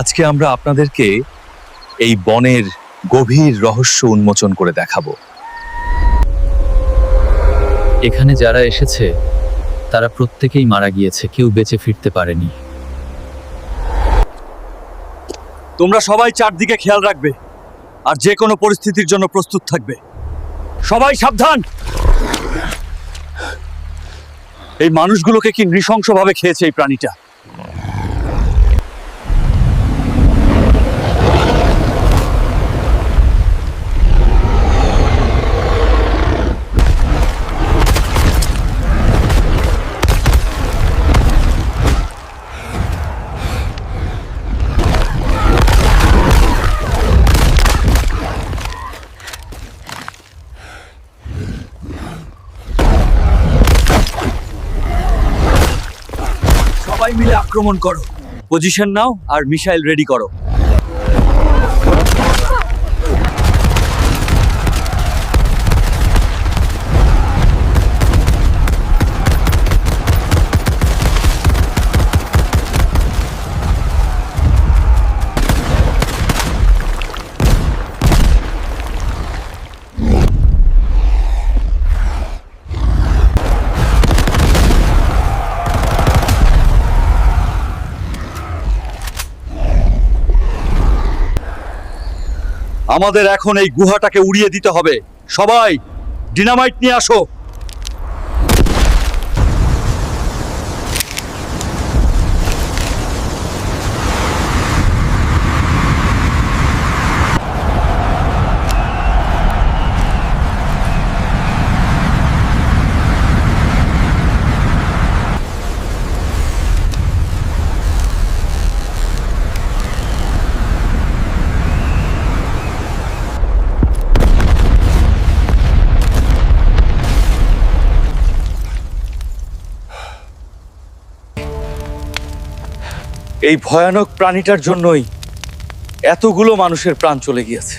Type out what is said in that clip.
আজকে আমরা আপনাদেরকে এই বনের গভীর রহস্য উন্মোচন করে দেখাবো। এখানে যারা এসেছে, তারা প্রত্যেকেই মারা গিয়েছে, কেউ বেঁচে ফিরতে পারেনি। তোমরা সবাই চারদিকে খেয়াল রাখবে, আর যে কোনো পরিস্থিতির জন্য প্রস্তুত থাকবে। সবাই সাবধান! এই মানুষগুলোকে কি নৃশংসভাবে খেয়েছে এই প্রাণীটা? সবাই মিলে আক্রমণ করো। পজিশন নাও আর মিসাইল রেডি করো। আমাদের এখন এই গুহাটাকে উড়িয়ে দিতে হবে। সবাই ডিনামাইট নিয়ে আসো। এই ভয়ানক প্রাণীটার জন্যই এতগুলো মানুষের প্রাণ চলে গিয়েছে।